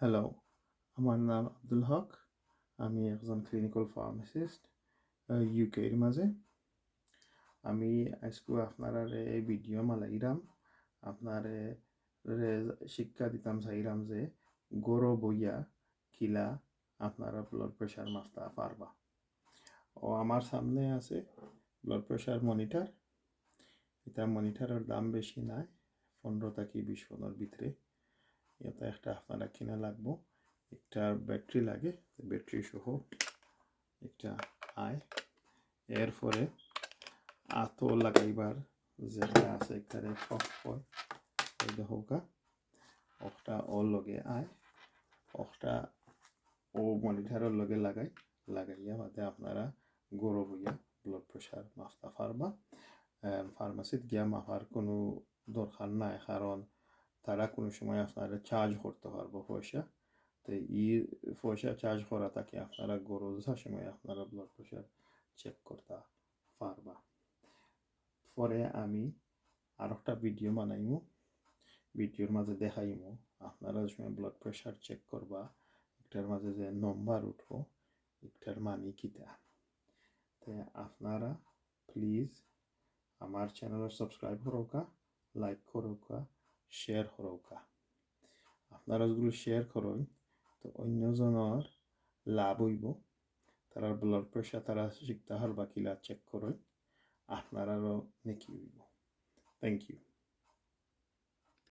Hello আমার নাম আব্দুল হক, আমি একজন ক্লিনিক্যাল ফার্মাসিস্ট ইউকের মাঝে। আমি আজকে আপনার এই ভিডিও মালাইরাম আপনার শিক্ষা দিতাম চাইরাম যে গরো বইয়া কিলা আপনারা ব্লাড প্রেশার মাপতে পারবা। ও আমার সামনে আছে ব্লাড প্রেশার মনিটর এটা মনিটরের দাম বেশি নাই, পনেরো থেকে বিশ পনেরোর ভিতরে। এটা একটা আপনারা কিনা লাগবো। একটা ব্যাটারি লাগে ব্যাটারি সহ একটা আয়। এরপরে আতো লাগাইবার যেটা আছে এখানে ফয় এই হোকা একটা ওর লগে আয়। একটা ও মনিটরের লগে লাগাই, লাগাইয়া বাদে আপনারা গরু বইয়া ব্লাড প্রেশার মাপতে পারবা ফার্মাসিত গিয়া মাপার কোনো দরকার নাই, কারণ তারা কোনো সময় আপনারা চার্জ করতে পারব পয়সা। তো ই পয়সা চার্জ করা থাকে আপনারা গরু সময় আপনারা ব্লাড প্রেশার চেক করতে পারবা। পরে আমি আর একটা ভিডিও বানাইমু। ভিডিওর মাঝে দেখাইমু। আপনারা সময় ব্লাড প্রেশার চেক করবা, একটার মাঝে যে নম্বর উঠবো, একটার মানি কিতা তো? আপনারা প্লিজ আমার চ্যানেল সাবস্ক্রাইব করোকা লাইক করোকা শেয়ার করোকা আপনারা যেগুলো শেয়ার করেন, তো অন্যজনের লাভ হইব। তারা ব্লাড প্রেশার তারা শিখতে হার বাকিলা চেক করেন। আপনারারও নেকি হইব। Thank you